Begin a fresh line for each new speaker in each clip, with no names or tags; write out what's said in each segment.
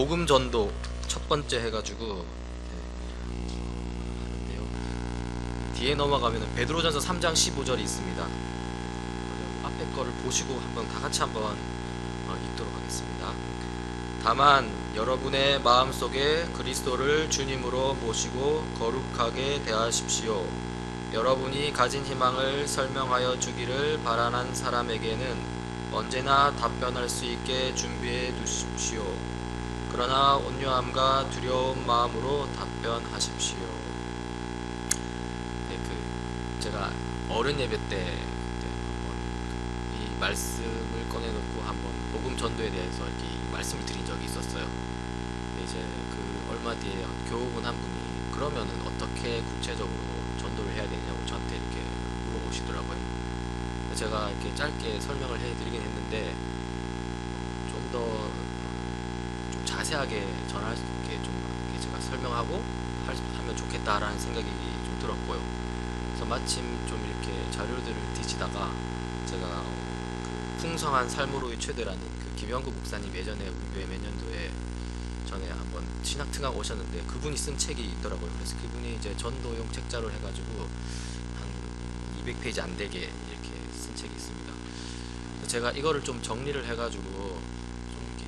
복음 전도 첫 번째 해가지고 네. 뒤에 넘어가면은 베드로전서 3장 15절이 있습니다. 앞에 거를 보시고 한번 다 같이 한번 어, 읽도록 하겠습니다. 다만 여러분의 마음 속에 그리스도를 주님으로 모시고 거룩하게 대하십시오. 여러분이 가진 희망을 설명하여 주기를 바라는 사람에게는 언제나 답변할 수 있게 준비해 두십시오. 그러나 온유함과 두려운 마음으로 답변하십시오. 네, 그 제가 어른 예배 때 한번 이 말씀을 꺼내놓고 한번 복음 전도에 대해서 이렇게 이 말씀을 드린 적이 있었어요. 이제 그 얼마 뒤에 교우분 한 분이 그러면은 어떻게 구체적으로 전도를 해야 되냐고 저한테 이렇게 물어보시더라고요. 제가 이렇게 짧게 설명을 해드리긴 했는데 좀 더 좀 자세하게 전할 수 있게 좀 제가 설명하고 할 수- 하면 좋겠다라는 생각이 좀 들었고요. 그래서 마침 좀 이렇게 자료들을 뒤지다가 제가 어, 그 풍성한 삶으로의 최대라는 그 김영구 목사님 예전에 몇 년도에 전에 한번 신학 특강 오셨는데 그분이 쓴 책이 있더라고요. 그래서 그분이 이제 전도용 책자로 해가지고 한 200페이지 안 되게 이렇게 쓴 책이 있습니다. 제가 이거를 좀 정리를 해가지고 좀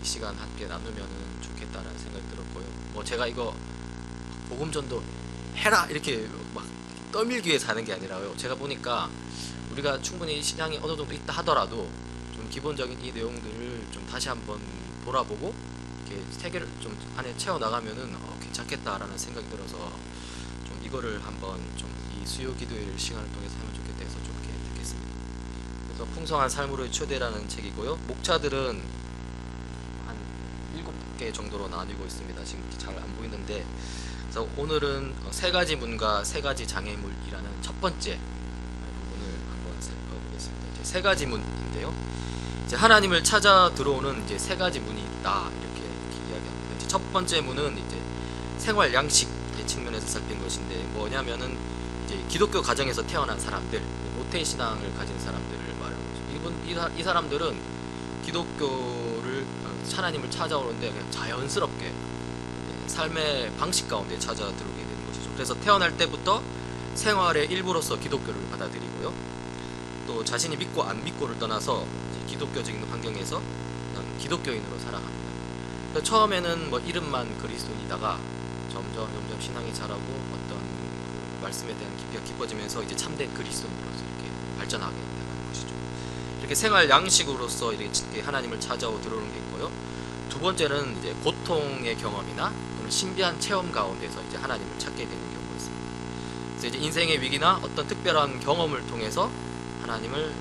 이 시간 함께 나누면은 좋겠다라는 생각이 들었고요. 뭐 제가 이거 복음 전도 해라 이렇게 막 떠밀기 위해 사는 게 아니라요. 제가 보니까 우리가 충분히 신앙이 어느 정도 있다 하더라도 좀 기본적인 이 내용들을 좀 다시 한번 돌아보고 이렇게 세계를 좀 안에 채워 나가면은 어, 괜찮겠다라는 생각이 들어서 좀 이거를 한번 좀 이 수요 기도회 시간을 통해서 하면 좋겠다 해서 좀 이렇게 듣겠습니다. 그래서 풍성한 삶으로의 초대라는 책이고요. 목차들은 개 정도로 나뉘고 있습니다. 지금 잘 안 보이는데 그래서 오늘은 어, 세 가지 문과 세 가지 장애물이라는 첫 번째 부분을 한번 살펴보겠습니다. 이제 세 가지 문인데요. 이제 하나님을 찾아 들어오는 이제 세 가지 문이 있다 이렇게, 이야기합니다. 이제 첫 번째 문은 이제 생활 양식의 측면에서 살핀 것인데 뭐냐면은 이제 기독교 가정에서 태어난 사람들, 모태 신앙을 가진 사람들을 말하는 거죠. 이분 이, 사- 이 사람들은 기독교를 어, 하나님을 찾아오는데 그냥 자연스럽게 네, 삶의 방식 가운데 찾아 들어오게 되는 것이죠. 그래서 태어날 때부터 생활의 일부로서 기독교를 받아들이고요. 또 자신이 믿고 안 믿고를 떠나서 기독교적인 환경에서 기독교인으로 살아갑니다. 처음에는 뭐 이름만 그리스도인이다가 점점 점점 신앙이 자라고 어떤 그 말씀에 대한 깊이가 깊어지면서 이제 참된 그리스도인으로서 이렇게 발전하게 것이죠. 이렇게 생활 양식으로서 이렇게 하나님을 찾아오 들어오는 게 있고요. 두 번째는 이제 고통의 경험이나 또는 신비한 체험 가운데서 이제 하나님을 찾게 되는 경우가 있습니다. 그래서 이제 인생의 위기나 어떤 특별한 경험을 통해서 하나님을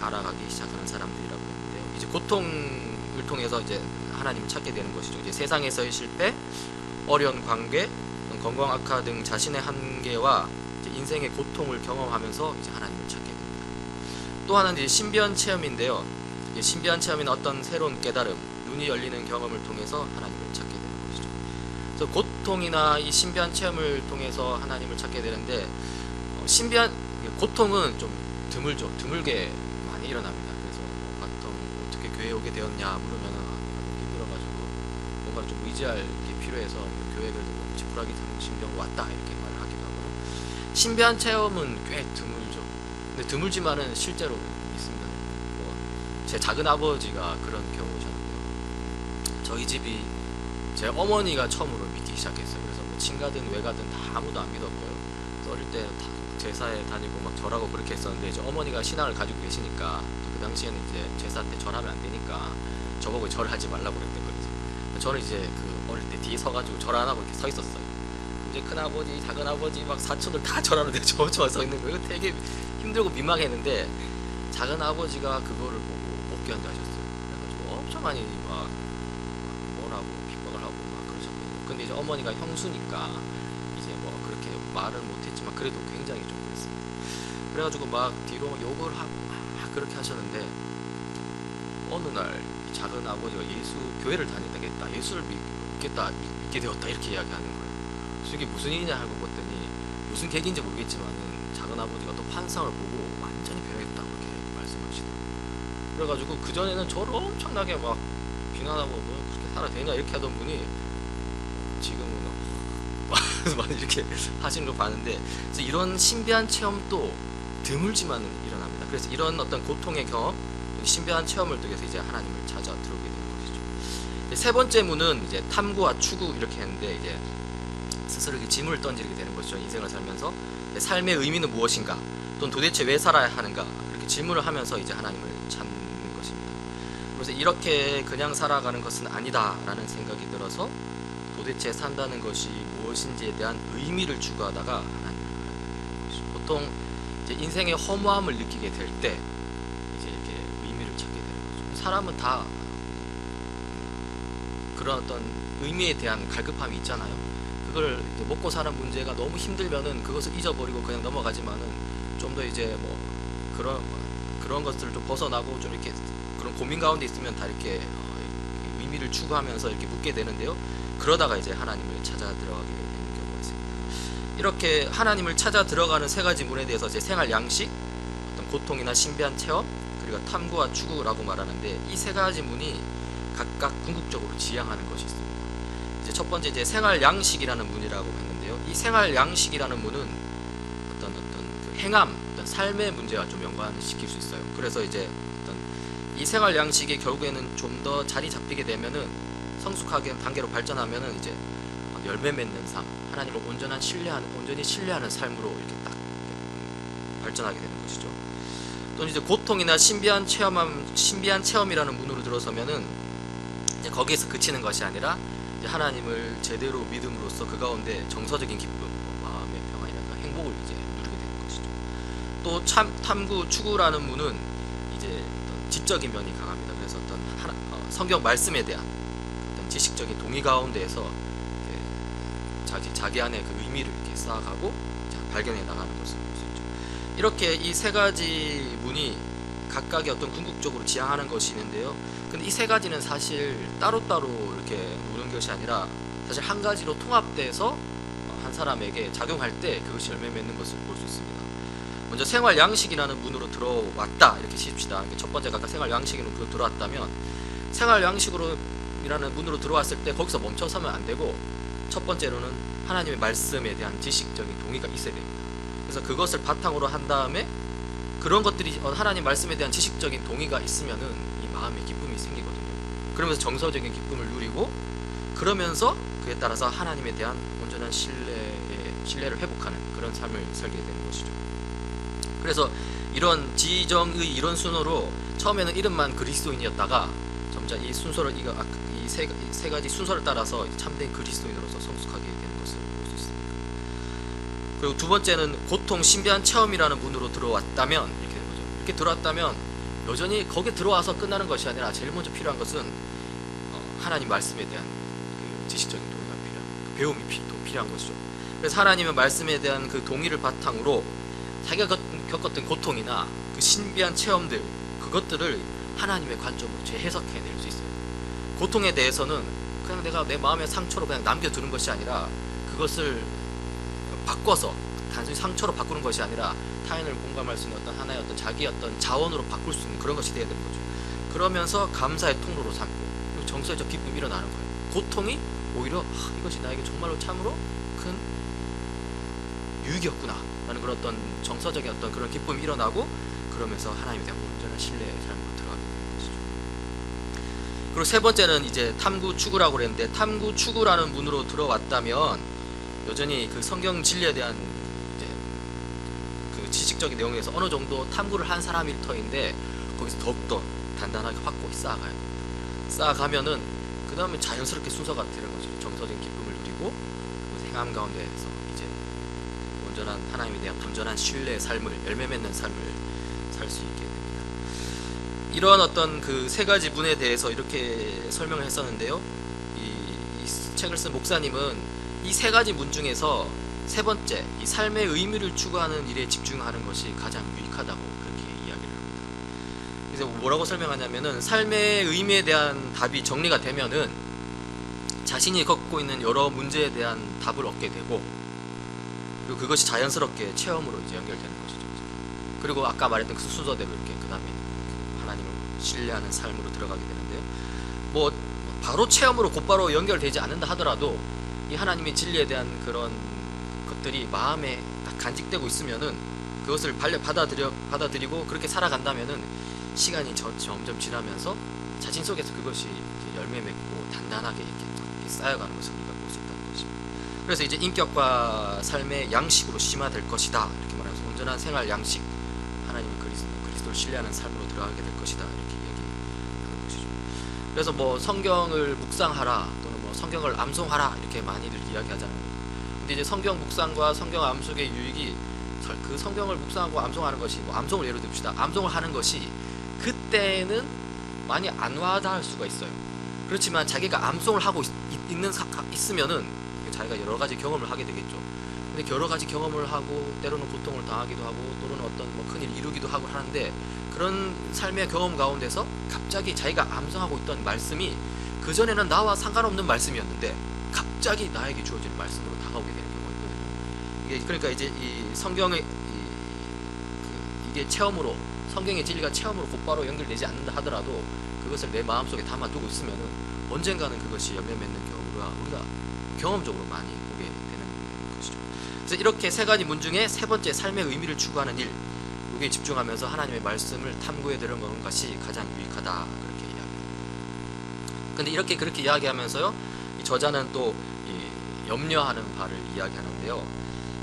알아가기 시작하는 사람들이라고 했는데요. 이제 고통을 통해서 이제 하나님을 찾게 되는 것이죠. 이제 세상에서의 실패, 어려운 관계, 건강 악화 등 자신의 한계와 인생의 고통을 경험하면서 이제 됩니다. 또 하나는 이제 신비한 체험인데요. 신비한 체험이나 어떤 새로운 깨달음, 눈이 열리는 경험을 통해서 하나님을 찾게 되는 것이죠. 그래서 고통이나 이 신비한 체험을 통해서 하나님을 찾게 되는데 어, 신비한 고통은 좀 드물죠. 드물게 많이 일어납니다. 그래서 뭐 보통 어떻게 교회에 오게 되었냐 물으면 힘들어가지고 뭔가 좀 의지할 게 필요해서 교회 그래도 뭐 지푸라기 신경 왔다 이렇게 말을 하기도 하고요. 신비한 체험은 꽤 드물죠. 근데 드물지만은 실제로 있습니다. 뭐 제 작은 아버지가 그런 경우셨는데요. 저희 집이 제 어머니가 처음으로 믿기 시작했어요. 그래서 뭐 친가든 외가든 다 아무도 안 믿었고요. 어릴 때다 제사에 다니고 막 절하고 그렇게 했었는데 이제 어머니가 신앙을 가지고 계시니까 또그 당시에는 이제 제사 때 절하면 안 되니까 저보고 절하지 말라고 거죠. 저는 이제 그 어릴 때 뒤에 서가지고 절 안 하고 이렇게 서 있었어요. 이제 큰 아버지, 작은 아버지 막 사촌들 다 절하는데 저 혼자 서 있는 거예요. 되게 힘들고 민망했는데 작은 아버지가 그거를 보고 못 견뎌하셨어요. 그래가지고 엄청 많이 막 뭐라고 핍박을 하고 막 그러셨거든요. 근데 이제 어머니가 형수니까 이제 뭐 그렇게 말을 못했지만 그래도 굉장히 좀 그랬습니다. 그래가지고 막 뒤로 욕을 하고 막 그렇게 하셨는데 어느 날 작은 아버지가 예수 교회를 다니다겠다 예수를 믿겠다 믿게 되었다 이렇게 이야기하는 거예요. 이게 무슨 일이냐 하고 봤더니 무슨 계기인지 모르겠지만은 작은 아버지가 또 환상을 보고 완전히 변했다 그렇게 말씀하시더라고요. 그래가지고 그 전에는 저를 엄청나게 막 비난하고 뭐 그렇게 살아도 되냐 이렇게 하던 분이 지금은 막 이렇게 하시는 걸 봤는데 그래서 이런 신비한 체험도 드물지만 일어납니다. 그래서 이런 어떤 고통의 경험, 신비한 체험을 통해서 이제 하나님을 찾아 들어오게 되는 것이죠. 세 번째 문은 이제 탐구와 추구 이렇게 했는데 이제 스스로 이렇게 짐을 던지게 되는 것이죠. 인생을 살면서 삶의 의미는 무엇인가, 또는 도대체 왜 살아야 하는가 이렇게 질문을 하면서 이제 하나님을 찾는 것입니다. 그래서 이렇게 그냥 살아가는 것은 아니다라는 생각이 들어서 도대체 산다는 것이 무엇인지에 대한 의미를 추구하다가. 보통 이제 인생의 허무함을 느끼게 될 때 이제 이렇게 의미를 찾게 되는 거죠. 사람은 다 그런 어떤 의미에 대한 갈급함이 있잖아요. 그걸 먹고 사는 문제가 너무 힘들면은 그것을 잊어버리고 그냥 넘어가지만은 좀 더 이제 뭐 그런 그런 것들을 좀 벗어나고 좀 이렇게 그런 고민 가운데 있으면 다 이렇게 어, 의미를 추구하면서 이렇게 묻게 되는데요. 그러다가 이제 하나님을 찾아 들어가게 되는 경우가 있습니다. 이렇게 하나님을 찾아 들어가는 세 가지 문에 대해서 제 생활 양식, 어떤 고통이나 신비한 체험, 그리고 탐구와 추구라고 말하는데 이 세 가지 문이 각각 궁극적으로 지향하는 것이 있습니다. 이제 첫 번째 이제 생활 양식이라는 문이라고 했는데요. 이 생활 양식이라는 문은 어떤 어떤 그 행함, 어떤 삶의 문제와 좀 연관시킬 수 있어요. 그래서 이제 어떤 이 생활 양식이 결국에는 좀 더 자리 잡히게 되면은 성숙하게 단계로 발전하면은 이제 열매 맺는 삶, 하나님을 온전한 신뢰하는 온전히 신뢰하는 삶으로 이렇게 딱 발전하게 되는 것이죠. 또는 이제 고통이나 신비한 체험함, 신비한 체험이라는 문으로 들어서면은 이제 거기에서 그치는 것이 아니라 하나님을 제대로 믿음으로써 그 가운데 정서적인 기쁨, 뭐 마음의 평안이라든가 행복을 이제 누리게 되는 것이죠. 또 참, 탐구, 추구라는 문은 이제 지적인 면이 강합니다. 그래서 어떤 하나, 어, 성경 말씀에 대한 어떤 지식적인 동의 가운데에서 자기 자기 안에 그 의미를 이렇게 쌓아가고 발견해 나가는 것을 볼 수 있죠. 이렇게 이 세 가지 문이 각각의 어떤 궁극적으로 지향하는 것이 있는데요. 근데 이 세 가지는 사실 따로따로 이렇게 노는 것이 아니라 사실 한 가지로 통합돼서 어, 한 사람에게 작용할 때 그것이 열매 맺는 것을 볼 수 있습니다. 먼저 생활 양식이라는 문으로 들어왔다 이렇게 칩시다. 첫 번째가 아까 생활 양식으로 그 들어왔다면 생활 양식으로 이라는 문으로 들어왔을 때 거기서 멈춰서면 안 되고 첫 번째로는 하나님의 말씀에 대한 지식적인 동의가 있어야 됩니다. 그래서 그것을 바탕으로 한 다음에 그런 것들이 어, 하나님 말씀에 대한 지식적인 동의가 있으면은 이 마음의 기쁨이 생기거든요. 그러면서 정서적인 기쁨을 누리고 그러면서 그에 따라서 하나님에 대한 온전한 신뢰의 신뢰를 회복하는 그런 삶을 살게 되는 것이죠. 그래서 이런 지정의 이런 순으로 처음에는 이름만 그리스도인이었다가 점차 이 순서를 이거 이세 세 가지 순서를 따라서 참된 그리스도인으로서 성숙하게 되는 것을 볼 수 있습니다. 그리고 두 번째는 고통 신비한 체험이라는 문으로 들어왔다면 이렇게 되는 거죠. 이렇게 들어왔다면 여전히 거기에 들어와서 끝나는 것이 아니라 제일 먼저 필요한 것은 어, 하나님 말씀에 대한 그 지식적인 동의가 필요한 그 배움이 피, 또 필요한 것이죠. 그래서 하나님의 말씀에 대한 그 동의를 바탕으로 자기가 겪- 겪었던 고통이나 그 신비한 체험들 그것들을 하나님의 관점으로 재해석해낼 수 있어요. 고통에 대해서는 그냥 내가 내 마음의 상처로 그냥 남겨두는 것이 아니라 그것을 바꿔서 단순히 상처로 바꾸는 것이 아니라 타인을 공감할 수 있는 어떤 하나의 어떤 자기 어떤 자원으로 바꿀 수 있는 그런 것이 되어야 되는 거죠. 그러면서 감사의 통로로 삼고 정서적 기쁨이 일어나는 거예요. 고통이 오히려 아, 이것이 나에게 정말로 참으로 큰 유익이었구나 라는 그런 어떤 정서적인 어떤 그런 기쁨이 일어나고 그러면서 하나님에 대한 온전한 신뢰의 삶으로 들어가게 되는 것이죠. 그리고 세 번째는 이제 탐구 추구라고 그랬는데 탐구 추구라는 문으로 들어왔다면 여전히 그 성경 진리에 대한 이제 그 지식적인 내용에서 어느 정도 탐구를 한 사람일 터인데 거기서 더욱더 단단하게 확고히 쌓아가야 돼요. 쌓아가면은 그 다음에 자연스럽게 순서가 되는 거죠. 정서적인 기쁨을 누리고 그 행함 가운데에서 이제 온전한 하나님에 대한 온전한 신뢰의 삶을 열매 맺는 삶을 살 수 있게 됩니다. 이러한 어떤 그 세 가지 문에 대해서 이렇게 설명을 했었는데요. 이, 이 책을 쓴 목사님은 이 세 가지 문 중에서 세 번째 이 삶의 의미를 추구하는 일에 집중하는 것이 가장 유익하다고 그렇게 이야기를 합니다. 그래서 뭐라고 설명하냐면은 삶의 의미에 대한 답이 정리가 되면은 자신이 겪고 있는 여러 문제에 대한 답을 얻게 되고 그리고 그것이 자연스럽게 체험으로 이제 연결되는 것이죠. 그리고 아까 말했던 그 순서대로 이렇게 그 다음에 하나님을 신뢰하는 삶으로 들어가게 되는데요. 뭐 바로 체험으로 곧바로 연결되지 않는다 하더라도 이 하나님의 진리에 대한 그런 것들이 마음에 딱 간직되고 있으면은 그것을 받아들여 받아들이고 그렇게 살아간다면은 시간이 저- 점점 지나면서 자신 속에서 그것이 열매 맺고 단단하게 이렇게, 쌓여가는 것을 우리가 볼 수 있다는 것입니다. 그래서 이제 인격과 삶의 양식으로 심화될 것이다 이렇게 말하면서 온전한 생활 양식 하나님의 그리스도, 그리스도를 신뢰하는 삶으로 들어가게 될 것이다 이렇게 얘기하는 것이죠. 그래서 뭐 성경을 묵상하라 또는 뭐 성경을 암송하라 이렇게 많이들 이야기하잖아요. 근데 이제 성경 묵상과 성경 암송의 유익이 설- 그 성경을 묵상하고 암송하는 것이 뭐 암송을 예로 듭시다. 암송을 하는 것이 그때는 많이 안 와닿을 수가 있어요. 그렇지만 자기가 암송을 하고 있, 는 있으면은 자기가 여러 가지 경험을 하게 되겠죠. 근데 여러 가지 경험을 하고 때로는 고통을 당하기도 하고 또는 어떤 뭐 큰일 이루기도 하고 하는데 그런 삶의 경험 가운데서 갑자기 자기가 암송하고 있던 말씀이 그 전에는 나와 상관없는 말씀이었는데 갑자기 나에게 주어지는 말씀으로 다가오게 되는 경우가 있거든요. 이게 그러니까 이제 이 성경의 이, 그 이게 체험으로 성경의 진리가 체험으로 곧바로 연결되지 않는다 하더라도 그것을 내 마음속에 담아두고 있으면은 언젠가는 그것이 열매 맺는 경우가 우리가 경험적으로 많이 보게 되는 것이죠. 그래서 이렇게 세 가지 문 중에 세 번째 삶의 의미를 추구하는 일 여기에 집중하면서 하나님의 말씀을 탐구해 들어보는 것이 가장 유익하다 그렇게 이야기합니다. 근데 이렇게 그렇게 이야기하면서요, 이 저자는 또 이 염려하는 바를 이야기하는데요.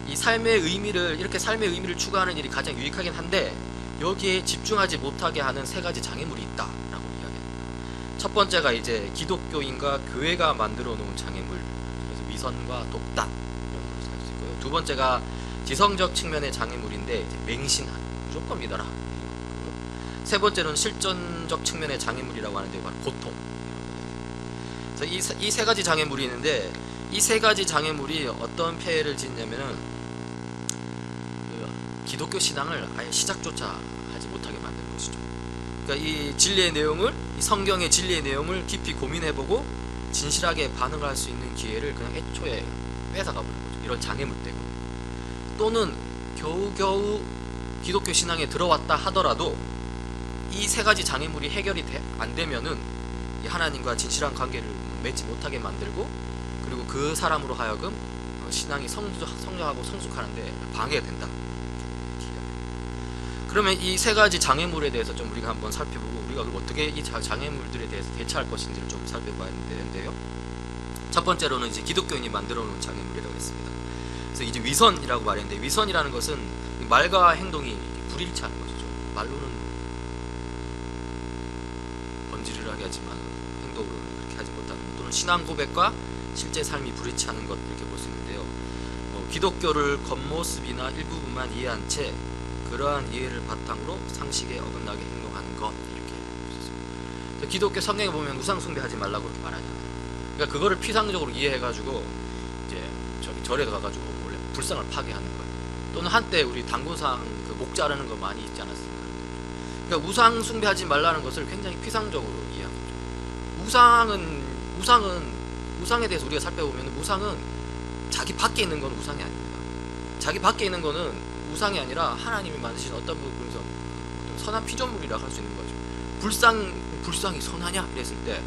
이 삶의 의미를 이렇게 삶의 의미를 추구하는 일이 가장 유익하긴 한데 여기에 집중하지 못하게 하는 세 가지 장애물이 있다라고 이야기합니다. 첫 번째가 이제 기독교인과 교회가 만들어 놓은 장애물, 그래서 위선과 독단 이런 걸로 생각할 수 있고요. 두 번째가 지성적 측면의 장애물인데 맹신한, 무조건 믿어라. 세 번째는 실존적 측면의 장애물이라고 하는데 바로 고통. 그래서 이세 가지 장애물이 있는데 이 세 가지 장애물이 어떤 폐해를 짓냐면은 그 기독교 신앙을 아예 시작조차 하지 못하게 만드는 것이죠. 그러니까 이 진리의 내용을 이 성경의 진리의 내용을 깊이 고민해보고 진실하게 반응할 수 있는 기회를 그냥 애초에 뺏어가 버리는 거죠. 이런 장애물 때문에. 또는 겨우겨우 기독교 신앙에 들어왔다 하더라도 이 세 가지 장애물이 해결이 돼- 안 되면은 이 하나님과 진실한 관계를 맺지 못하게 만들고 그리고 그 사람으로 하여금 어, 신앙이 성장, 성장하고 성숙하는데 방해가 된다. 이렇게 이야기합니다. 그러면 이 세 가지 장애물에 대해서 좀 우리가 한번 살펴보고 우리가 어떻게 이 자- 장애물들에 대해서 대처할 것인지를 좀 살펴봐야 되는데요. 첫 번째로는 이제 기독교인이 만들어 놓은 장애물이라고 했습니다. 그래서 이제 위선이라고 말했는데 위선이라는 것은 이 말과 행동이 불일치하는 것이죠. 말로는 번지르르하게 하지만 행동으로는 그렇게 하지 못하는 것. 또는 신앙 고백과 실제 삶이 불일치하는 것 이렇게 볼 수 있는데요. 뭐 기독교를 겉모습이나 일부분만 이해한 채 그러한 이해를 바탕으로 상식에 어긋나게 행동하는 것 이렇게 있습니다. 기독교 성경에 보면 우상 숭배하지 말라고 그렇게 말하잖아요. 그러니까 그거를 피상적으로 이해해가지고 이제 저기 절에 가가지고 원래 불상을 파괴하는 거예요. 또는 한때 우리 당구상 그 목 자르는 거 많이 있지 않았습니까? 그러니까 우상 숭배하지 말라는 것을 굉장히 피상적으로 이해한 거죠. 우상은 우상은 우상에 대해서 우리가 살펴보면 우상은 자기 밖에 있는 건 우상이 아닙니다. 자기 밖에 있는 거는 우상이 아니라 하나님이 만드신 어떤 부분에서 어떤 선한 피조물이라 할수 있는 거죠. 불상 불상이 선하냐 이랬을 때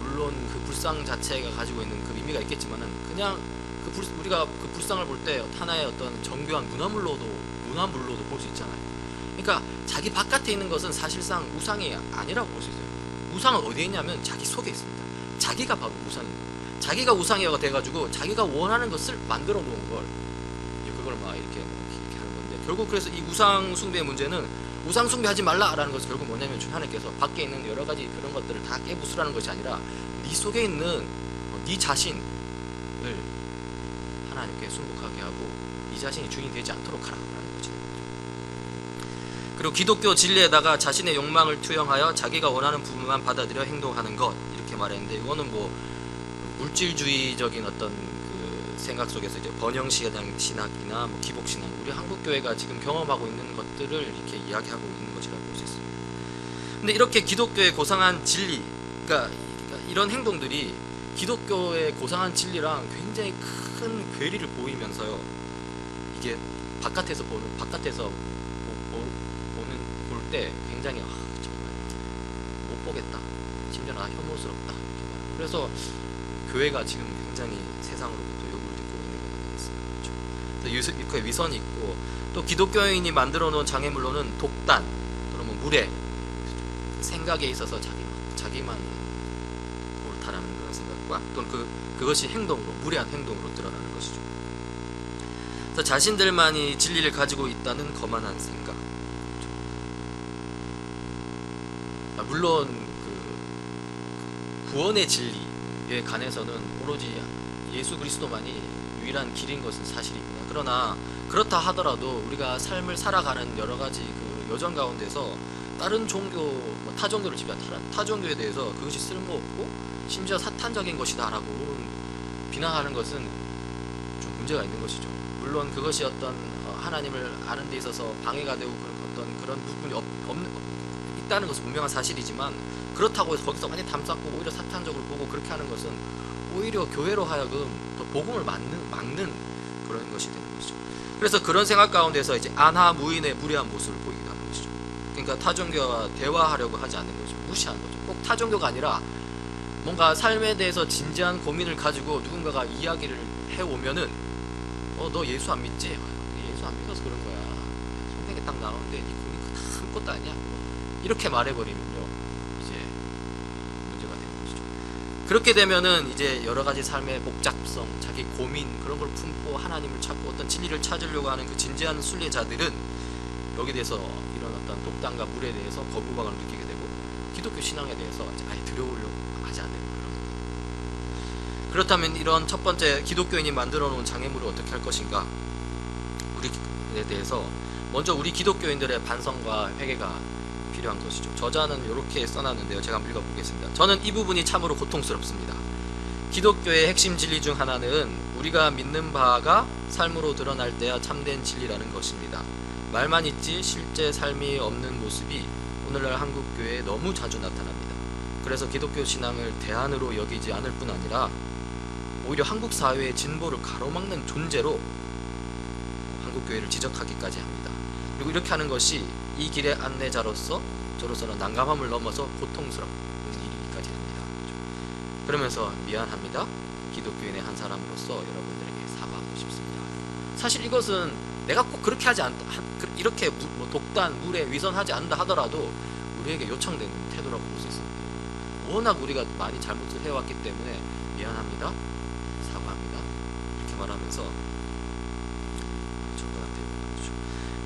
물론 그 불상 자체가 가지고 있는 그 의미가 있겠지만은 그냥 그 불, 우리가 그 불상을 볼 때 하나의 어떤 정교한 문화물로도 문화물로도 볼 수 있잖아요. 그러니까 자기 바깥에 있는 것은 사실상 우상이 아니라고 볼 수 있어요. 우상은 어디에 있냐면 자기 속에 있습니다. 자기가 바로 우상입니다. 자기가 우상이가 돼가지고 자기가 원하는 것을 만들어 놓은 걸 이제 그걸 막 이렇게, 이렇게 하는 건데 결국 그래서 이 우상 숭배의 문제는 우상 숭배 하지 말라라는 것은 결국 뭐냐면 주 하나님께서 밖에 있는 여러 가지 그런 것들을 다 깨부수라는 것이 아니라 네 속에 있는 어, 네 자신을 하나님께 순복하게 하고 네 자신이 주인이 되지 않도록 하라라는 거죠. 그리고 기독교 진리에다가 자신의 욕망을 투영하여 자기가 원하는 부분만 받아들여 행동하는 것 이렇게 말했는데 이거는 뭐 물질주의적인 어떤 그 생각 속에서 이제 번영 신학이나 뭐 기복 신앙 우리 한국 교회가 지금 경험하고 있는 것들을 이렇게 이야기하고 있는 것이라고 볼 수 있습니다. 근데 이렇게 기독교의 고상한 진리, 그러니까 그러니까 이런 행동들이 기독교의 고상한 진리랑 굉장히 큰 괴리를 보이면서요. 이게 바깥에서 보는 바깥에서 보, 보, 보는 볼 때 굉장히 아, 정말 못 보겠다. 심지어 나 혐오스럽다. 그래서 교회가 지금 굉장히 세상으로 그 위선이 있고 또 기독교인이 만들어 놓은 장애물로는 독단 또는 뭐 무례 생각에 있어서 자기 자기만 옳다라는 그런 생각과 또는 그 그것이 행동으로 무례한 행동으로 드러나는 것이죠. 그래서 자신들만이 진리를 가지고 있다는 거만한 생각. 아, 물론 그 구원의 진리에 관해서는 오로지 예수 그리스도만이 유일한 길인 것은 사실입니다. 그러나 그렇다 하더라도 우리가 삶을 살아가는 여러 가지 그 여정 가운데서 다른 종교, 뭐 타 종교를 지배한 타, 타 종교에 대해서 그것이 쓸모없고 심지어 사탄적인 것이다라고 비난하는 것은 좀 문제가 있는 것이죠. 물론 그것이 어떤 어, 하나님을 아는 데 있어서 방해가 되고 그런 어떤 그런 부분이 없, 없는 있다는 것은 분명한 사실이지만 그렇다고 해서 거기서 많이 담쌓고 오히려 사탄적으로 보고 그렇게 하는 것은 오히려 교회로 하여금 더 복음을 막는 막는 그런 것이 것이죠. 그래서 그런 생각 가운데서 이제 안하 무인의 무례한 모습을 보이기도 하는 것이죠. 그러니까 타종교와 대화하려고 하지 않는 거죠. 무시하는 거죠. 꼭 타종교가 아니라 뭔가 삶에 대해서 진지한 고민을 가지고 누군가가 이야기를 해 오면은 어 너 예수 안 믿지? 아, 예수 안 믿어서 그런 거야. 성경에 딱 나오는데 네 고민 그 아무것도 아니야. 이렇게 말해버리면요 이제 문제가 되는 것이죠. 그렇게 되면은 이제 여러 가지 삶의 복잡성, 자기 고민 그런 걸 품고 하나님을 찾고 어떤 진리를 찾으려고 하는 그 진지한 순례자들은 여기 대해서 이런 어떤 독단과 물에 대해서 거부감을 느끼게 되고 기독교 신앙에 대해서 아예 들어오려고 하지 않는 그런. 그렇다면 이런 첫 번째 기독교인이 만들어 놓은 장애물을 어떻게 할 것인가? 우리에 대해서 먼저 우리 기독교인들의 반성과 회개가 필요한 것이죠. 저자는 이렇게 써놨는데요. 제가 한번 읽어보겠습니다. 저는 이 부분이 참으로 고통스럽습니다. 기독교의 핵심 진리 중 하나는 우리가 믿는 바가 삶으로 드러날 때야 참된 진리라는 것입니다. 말만 있지 실제 삶이 없는 모습이 오늘날 한국 교회에 너무 자주 나타납니다. 그래서 기독교 신앙을 대안으로 여기지 않을 뿐 아니라 오히려 한국 사회의 진보를 가로막는 존재로 한국 교회를 지적하기까지 합니다. 그리고 이렇게 하는 것이 이 길의 안내자로서 저로서는 난감함을 넘어서 고통스러운 일이기까지 합니다. 그러면서 미안합니다. 기독교인의 한 사람으로서 여러분들에게 사과하고 싶습니다. 사실 이것은 내가 꼭 그렇게 하지 않, 한- 그- 이렇게 무- 뭐 독단, 물에 위선하지 않는다 하더라도 우리에게 요청되는 태도라고 볼 수 있습니다. 워낙 우리가 많이 잘못을 해왔기 때문에 미안합니다. 사과합니다. 이렇게 말하면서.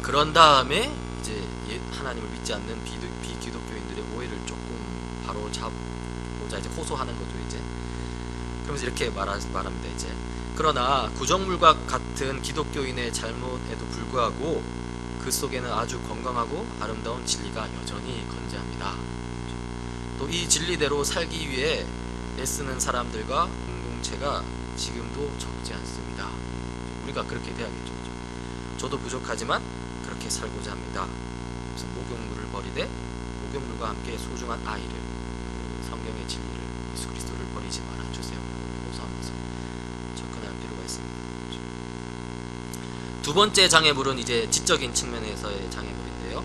그런 다음에 이제 예- 하나님을 믿지 않는 비도, 비기독교인들의 오해를 조금 바로 잡고자 이제 호소하는 거죠 이제. 그러면서 이렇게 말하, 말합니다 이제. 그러나 구정물과 같은 기독교인의 잘못에도 불구하고 그 속에는 아주 건강하고 아름다운 진리가 여전히 건재합니다. 또 이 진리대로 살기 위해 애쓰는 사람들과 공동체가 지금도 적지 않습니다. 우리가 그렇게 돼야겠죠. 저도 부족하지만 그렇게 살고자 합니다. 그래서 목욕물을 버리되 목욕물과 함께 소중한 아이를 그 성경의 진리를 예수 그리스도를 버리지 말아 주세요. 호소하면서 접근할 필요가 있습니다. 두 번째 장애물은 이제 지적인 측면에서의 장애물인데요.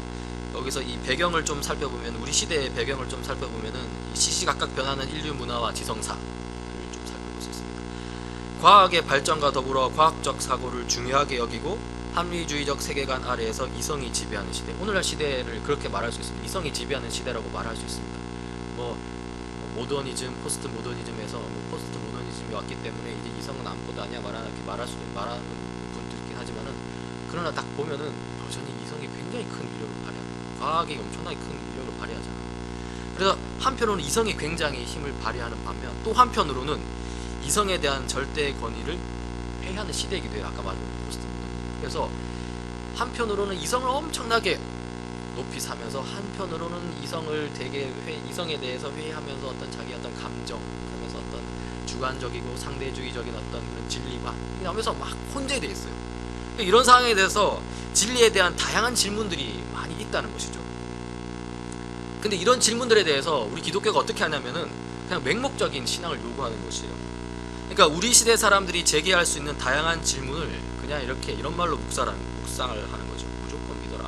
여기서 이 배경을 좀 살펴보면 우리 시대의 배경을 좀 살펴보면은 이 시시각각 변하는 인류 문화와 있습니다. 과학의 발전과 더불어 과학적 사고를 중요하게 여기고 합리주의적 세계관 아래에서 이성이 지배하는 시대. 오늘날 시대를 그렇게 말할 수 있습니다. 이성이 지배하는 시대라고 말할 수 있습니다. 뭐 모더니즘, 포스트 모더니즘에서 뭐 포스트 모더니즘이 왔기 때문에 이제 이성은 아무것도 아니야 말하는 이렇게 말할 수 말하는 분도 있긴 하지만은 그러나 딱 보면은 여전히 이성이 굉장히 큰 위력을 발휘합니다. 과학이 엄청나게 큰 위력을 발휘하잖아요. 그래서 한편으로는 이성이 굉장히 힘을 발휘하는 반면 또 한편으로는 이성에 대한 절대 권위를 회하는 시대이기도 해요. 아까 말한 포스트 모더니즘. 그래서 한편으로는 이성을 엄청나게 높이 사면서 한편으로는 이성을 되게 회, 이성에 대해서 회의하면서 어떤 자기 어떤 감정 그러면서 어떤 주관적이고 상대주의적인 어떤 그런 진리만 나오면서 막 혼재돼 있어요. 이런 상황에 대해서 진리에 대한 다양한 질문들이 많이 있다는 것이죠. 근데 이런 질문들에 대해서 우리 기독교가 어떻게 하냐면은 그냥 맹목적인 신앙을 요구하는 것이에요. 그러니까 우리 시대 사람들이 제기할 수 있는 다양한 질문을 그냥 이렇게 이런 말로 묵살하는, 묵상을 하는 거죠. 무조건 믿어라.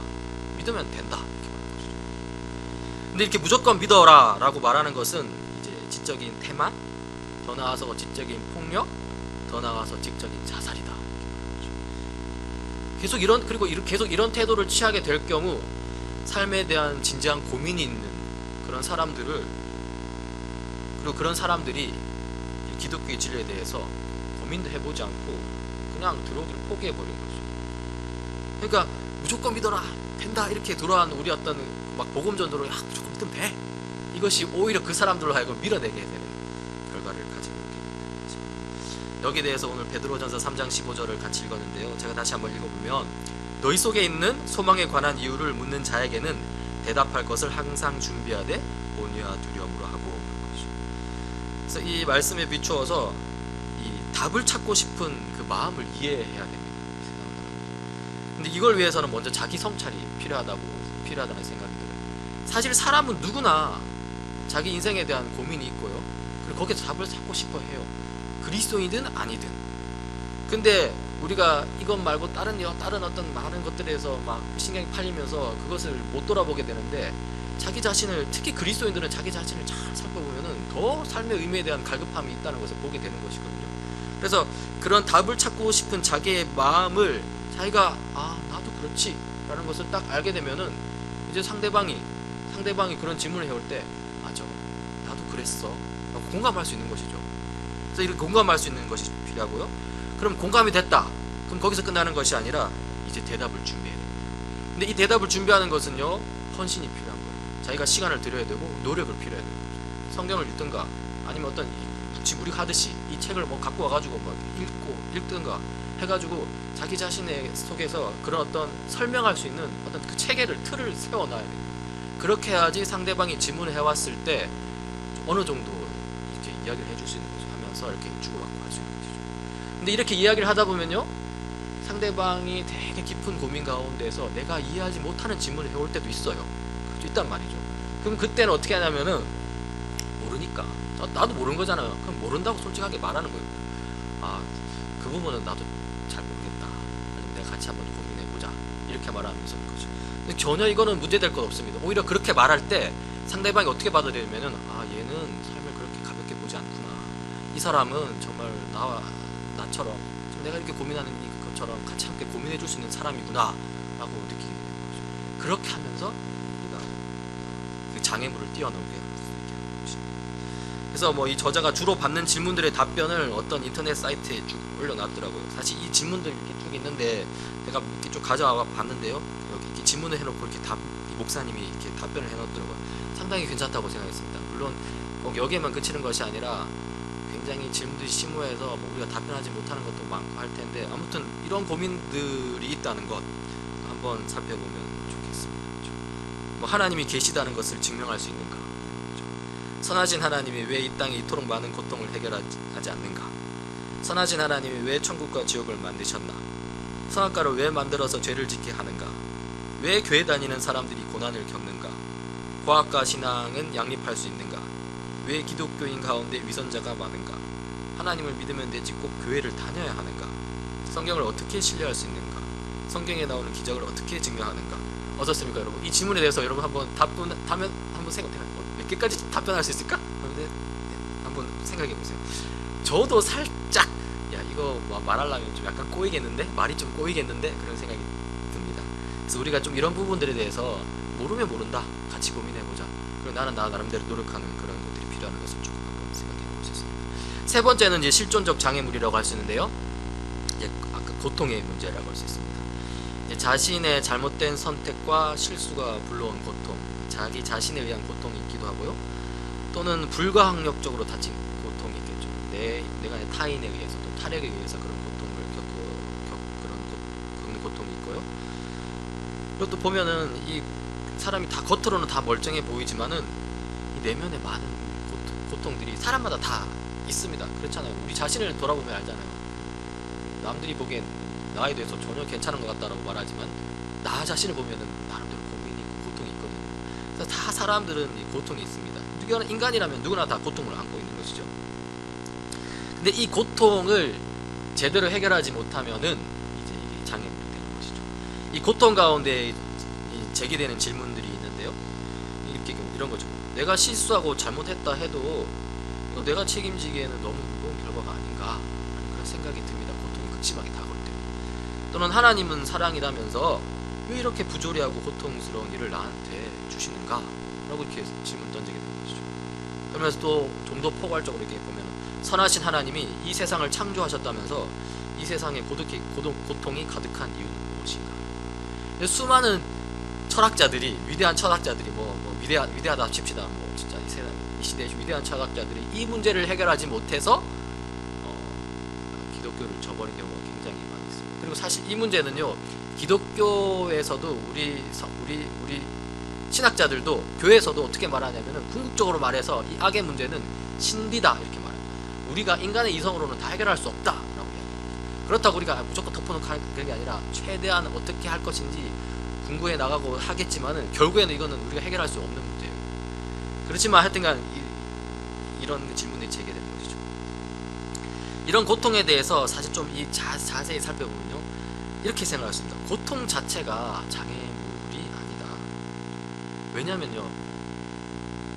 믿으면 된다. 이렇게 말하는 것이죠. 근데 이렇게 무조건 믿어라 라고 말하는 것은 이제 지적인 태만 더 나아서 지적인 폭력, 더 나아가서 직접인 자살이다. 계속 이런 그리고 계속 이런 태도를 취하게 될 경우 삶에 대한 진지한 고민이 있는 그런 사람들을 그리고 그런 사람들이 이 기독교의 진리에 대해서 고민도 해보지 않고 그냥 들어오기를 포기해버린 거죠. 그러니까 무조건 믿어라 된다 이렇게 들어간 우리 어떤 막 복음 전도로 야 무조건 믿으면 돼 이것이 오히려 그 사람들로 하여금 밀어내게 되는 결과를 가지고 있게 됩니다. 여기에 대해서 오늘 베드로전서 3장 15절을 같이 읽었는데요. 제가 다시 한번 읽어보면 너희 속에 있는 소망에 관한 이유를 묻는 자에게는 대답할 것을 항상 준비하되 온유와 두려움으로 하고. 그래서 이 말씀에 비추어서 이 답을 찾고 싶은 그 마음을 이해해야 됩니다. 근데 이걸 위해서는 먼저 자기 성찰이 필요하다고 필요하다는 생각이 들어요. 사실 사람은 누구나 자기 인생에 대한 고민이 있고요. 그리고 거기서 답을 찾고 싶어 해요. 그리스도인이든 아니든. 근데 우리가 이것 말고 다른 여 다른 어떤 많은 것들에서 막 신경이 팔리면서 그것을 못 돌아보게 되는데 자기 자신을 특히 그리스도인들은 자기 자신을 잘 살펴보면은 더 삶의 의미에 대한 갈급함이 있다는 것을 보게 되는 것이거든요. 그래서 그런 답을 찾고 싶은 자기의 마음을 자기가 아 나도 그렇지 라는 것을 딱 알게 되면은 이제 상대방이 상대방이 그런 질문을 해올 때 맞아 나도 그랬어 공감할 수 있는 것이죠. 그래서 이렇게 공감할 수 있는 것이 필요하고요. 그럼 공감이 됐다. 그럼 거기서 끝나는 것이 아니라 이제 대답을 준비해야 됩니다. 근데 이 대답을 준비하는 것은요 헌신이 필요한 거예요. 자기가 시간을 들여야 되고 노력을 필요해야 거죠. 성경을 읽든가 아니면 어떤 이- 지금 우리가 하듯이 이 책을 뭐 갖고 와가지고 막 읽고 읽든가 해가지고 자기 자신의 속에서 그런 어떤 설명할 수 있는 어떤 그 체계를 틀을 세워놔야 돼요. 그렇게 해야지 상대방이 질문을 해왔을 때 어느 정도 이렇게 이야기를 해줄 수 있는 거죠. 하면서 이렇게 주고받고 할 수 있는 거죠. 근데 이렇게 이야기를 하다 보면요. 상대방이 되게 깊은 고민 가운데서 내가 이해하지 못하는 질문을 해올 때도 있어요. 그것도 있단 말이죠. 그럼 그때는 어떻게 하냐면은 나 도 모르는 거잖아요. 그럼 모른다고 솔직하게 말하는 거예요. 아, 그 부분은 나도 잘 모르겠다. 내가 같이 한번 고민해 보자. 이렇게 말하면서 거죠. 근데 전혀 이거는 문제될 건 없습니다. 오히려 그렇게 말할 때 상대방이 어떻게 받아들이면은 아 얘는 삶을 그렇게 가볍게 보지 않구나. 이 사람은 정말 나와 나처럼 내가 이렇게 고민하는 것처럼 같이 함께 고민해 줄 수 있는 사람이구나 라고 느끼게 되는 거죠. 그렇게 하면서 우리가 그 장애물을 뛰어넘게 할 수 있게 하는 것입니다. 그래서 뭐 이 저자가 주로 받는 질문들의 답변을 어떤 인터넷 사이트에 쭉 올려놨더라고요. 사실 이 질문들 이렇게 쭉 있는데 제가 이렇게 쭉 가져와 봤는데요. 이렇게 질문을 해놓고 이렇게 답, 이 목사님이 이렇게 답변을 해놓더라고요. 상당히 괜찮다고 생각했습니다. 물론 꼭 여기에만 그치는 것이 아니라 굉장히 질문들이 심오해서 뭐 우리가 답변하지 못하는 것도 많고 할 텐데 아무튼 이런 고민들이 있다는 것 한번 살펴보면 좋겠습니다. 뭐 하나님이 계시다는 것을 증명할 수? 그렇죠? 선하신 하나님이 왜 이 땅에 이토록 많은 고통을 해결하지 않는가? 선하신 하나님이 왜 천국과 지옥을 만드셨나? 선악과를 왜 만들어서 죄를 짓게 하는가? 왜 교회 다니는 사람들이 고난을 겪는가? 과학과 신앙은 양립할 수 있는가? 왜 기독교인 가운데 위선자가 많은가? 하나님을 믿으면 되지 꼭 교회를 다녀야 하는가? 성경을 어떻게 신뢰할 수 있는가? 성경에 나오는 기적을 어떻게 증명하는가? 어떻습니까, 여러분? 이 질문에 대해서 여러분 한번 답변 하면 한번 생각해 개까지 답변할 수 있을까? 한번, 네, 한번 생각해 보세요. 저도 살짝 야 이거 뭐 말하려면 좀 약간 꼬이겠는데 말이 좀 꼬이겠는데 그런 생각이 듭니다. 그래서 우리가 좀 이런 부분들에 대해서 모르면 모른다 같이 고민해 보자. 그리고 나는 나 나름대로 노력하는 그런 것들이 필요한 것을 조금 한번 생각해 볼 수 있습니다. 세 번째는 이제 실존적 장애물이라고 할 수 있는데요. 이제 아까 고통의 문제라고 할 수 있습니다. 자신의 잘못된 선택과 실수가 불러온 고통, 자기 자신에 의한 하고요. 또는 불가항력적으로 다친 고통이 있겠죠. 내 내가 타인에 의해서 또 타력에 의해서 그런 고통을 겪고 겪 그런 고, 겪는 고통이 있고요. 그리고 또 보면은 이 사람이 다 겉으로는 다 멀쩡해 보이지만은 이 내면에 많은 고통, 고통 들이 사람마다 다 있습니다. 그렇잖아요. 우리 자신을 돌아보면 알잖아요. 남들이 보기엔 나에 대해서 전혀 괜찮은 것 같다라고 말하지만 나 자신을 보면은 나름대로 고민이 있고 고통이 있거든요. 그래서 다 사람들은 이 고통이 있습니다. 누구나 인간이라면 누구나 다 고통을 안고 있는 것이죠. 근데 이 고통을 제대로 해결하지 못하면은 이제 장애물이 되는 것이죠. 이 고통 가운데 이 제기되는 질문들이 있는데요. 이렇게 이런 거죠. 내가 실수하고 잘못했다 해도 또 내가 책임지기에는 너무 무거운 결과가 아닌가 그런 생각이 듭니다. 고통이 극심하게 다가올 때. 또는 하나님은 사랑이라면서 왜 이렇게 부조리하고 고통스러운 일을 나한테 주시는가? 라고 이렇게 질문 것이죠. 그러면서 또 좀 더 포괄적으로 이렇게 보면 선하신 하나님이 이 세상을 창조하셨다면서 이 세상에 고독히, 고동, 고통이 가득한 이유는 무엇인가? 수많은 철학자들이 위대한 철학자들이 뭐, 뭐 위대하, 위대하다 합시다 뭐 진짜 이 세상 이 시대의 위대한 철학자들이 이 문제를 해결하지 못해서 어, 기독교를 저버린 경우가 굉장히 많이 있습니다. 그리고 사실 이 문제는요 기독교에서도 우리 서- 우리 우리 신학자들도 교회에서도 어떻게 말하냐면은 궁극적으로 말해서 이 악의 문제는 신비다 이렇게 말합니다. 우리가 인간의 이성으로는 다 해결할 수 없다라고 이야기합니다. 그렇다고 우리가 무조건 덮어놓고 그런 게 아니라 최대한 어떻게 할 것인지 궁구해 나가고 하겠지만은 결국에는 이거는 우리가 해결할 수 없는 문제예요. 그렇지만 하여튼간 이, 이런 질문이 제기되는 것이죠. 이런 고통에 대해서 사실 좀 이 자세히 살펴보면요. 이렇게 생각할 수 있습니다. 고통 자체가 아니다. 왜냐면요.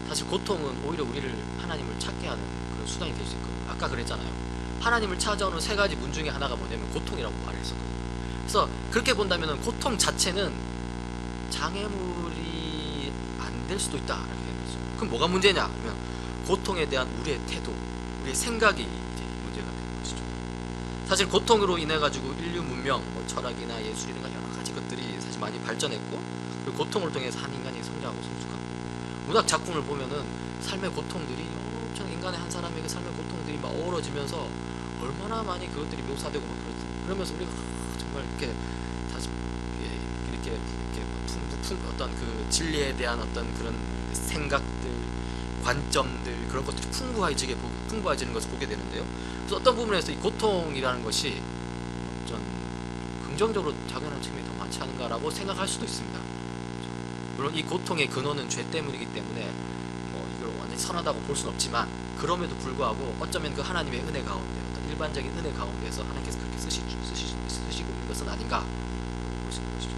사실 고통은 오히려 우리를 하나님을 찾게 하는 그런 수단이 될 수 있거든요. 아까 그랬잖아요. 하나님을 찾아오는 세 가지 문 중에 하나가 뭐냐면 고통이라고 말했었거든요. 그래서 그렇게 본다면 고통 자체는 장애물이 안 될 수도 있다. 이렇게 되는 거죠. 그럼 뭐가 문제냐? 그러면 고통에 대한 우리의 태도, 우리의 생각이 이제 문제가 되는 것이죠. 사실 고통으로 인해 가지고 인류 문명, 뭐 철학이나 예술이나 여러 가지 것들이 사실 많이 발전했고 그리고 고통을 통해서 한 인간 이 성장하고 성숙하고 문학 작품을 보면은 삶의 고통들이 엄청 인간의 한 사람에게 삶의 고통들이 막 어우러지면서 얼마나 많이 그것들이 묘사되고 막 그렇 그러면서 우리가 아, 정말 이렇게 다시 예, 이렇게 이렇게 풍, 풍, 어떤 그 진리에 대한 어떤 그런 생각들 관점들 그런 것들이 풍부해지게 보- 풍부해지는 것을 보게 되는데요. 그래서 어떤 부분에서 이 고통이라는 것이 좀 긍정적으로 작용하는 측면이 더 많지 않은가라고 생각할 수도 있습니다. 물론 이 고통의 근원은 죄 때문이기 때문에 뭐 이걸 완전히 선하다고 볼 수는 없지만 그럼에도 불구하고 어쩌면 그 하나님의 은혜 가운데 어떤 일반적인 은혜 가운데서 하나님께서 그렇게 쓰시, 쓰시, 쓰시고 있는 것은 아닌가 있는 것이죠.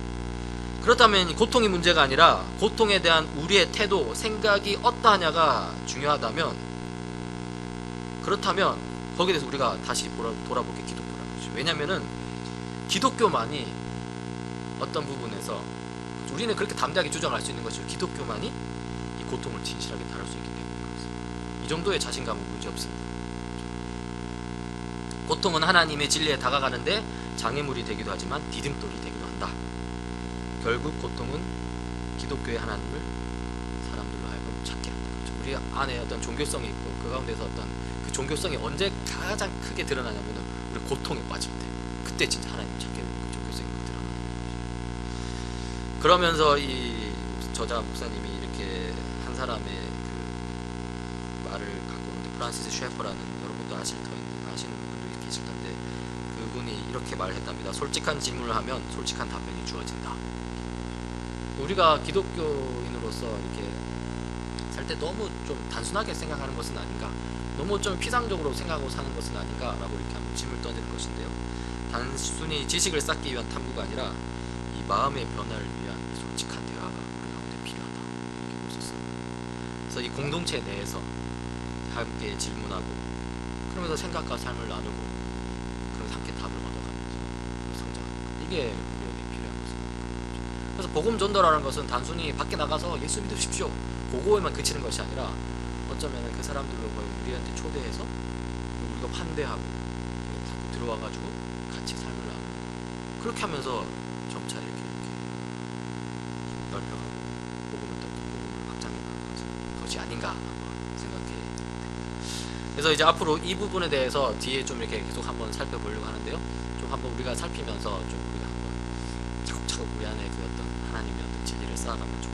그렇다면 이 고통이 문제가 아니라 고통에 대한 우리의 태도, 생각이 어떠하냐가 중요하다면 그렇다면 거기에 대해서 우리가 다시 돌아, 돌아볼 게 기독교라는 거죠. 왜냐면은 기독교만이 어떤 부분에서 우리는 그렇게 담대하게 주장할 수 있는 것이죠. 기독교만이 이 고통을 진실하게 다룰 수 있기 때문인 것입니다. 이 정도의 자신감은 문제 없습니다. 고통은 하나님의 진리에 다가가는데 장애물이 되기도 하지만 디딤돌이 되기도 한다. 결국 고통은 기독교의 하나님을 사람들로 하여금 찾게 한다. 그렇죠. 우리 안에 어떤 종교성이 있고 그 가운데서 어떤 그 종교성이 언제 가장 크게 드러나냐면은 우리 고통에 빠질 때 그때 진짜 하나님을 찾게 그 종교성이 막 드러나는 거죠. 그러면서 이 저자 목사님이 이렇게 한 사람의 그 말을 갖고 오는데 프란시스 셰퍼라는 여러분도 아실 터인데 아시는 분들이 계실 텐데 그분이 이렇게 말했답니다. 솔직한 질문을 하면 솔직한 답변이 주어진다. 우리가 기독교인으로서 이렇게 살 때 너무 좀 단순하게 생각하는 것은 아닌가, 너무 좀 피상적으로 생각하고 사는 것은 아닌가라고 이렇게 한번 질문을 던지는 것인데요. 단순히 지식을 쌓기 위한 탐구가 아니라 이 마음의 변화를 위한 대화가 우리 가운데 필요하다 이렇게 볼 수 있습니다. 그래서 이 공동체 내에서 함께 질문하고 그러면서 생각과 삶을 나누고 그러면서 함께 답을 얻어가면서 성장하는 것 이게 우리에게 필요한 것입니다. 그래서 복음 전도라는 것은 단순히 밖에 나가서 예수 믿으십시오 그거에만 그치는 것이 아니라 어쩌면 그 사람들로 우리한테 초대해서 우리가 환대하고 들어와가지고 같이 삶을 나누고 그렇게 하면서 점차 이렇게 이렇게 넓혀가고 복음을 또 복음을 확장해 나가는 것이 아닌가 생각해. 그래서 이제 앞으로 이 부분에 대해서 뒤에 좀 이렇게 계속 한번 살펴보려고 하는데요. 좀 한번 우리가 살피면서 좀 우리가 한번 차곡차곡 우리 안에 그 어떤 하나님의 어떤 진리를 쌓아가면 좋겠다.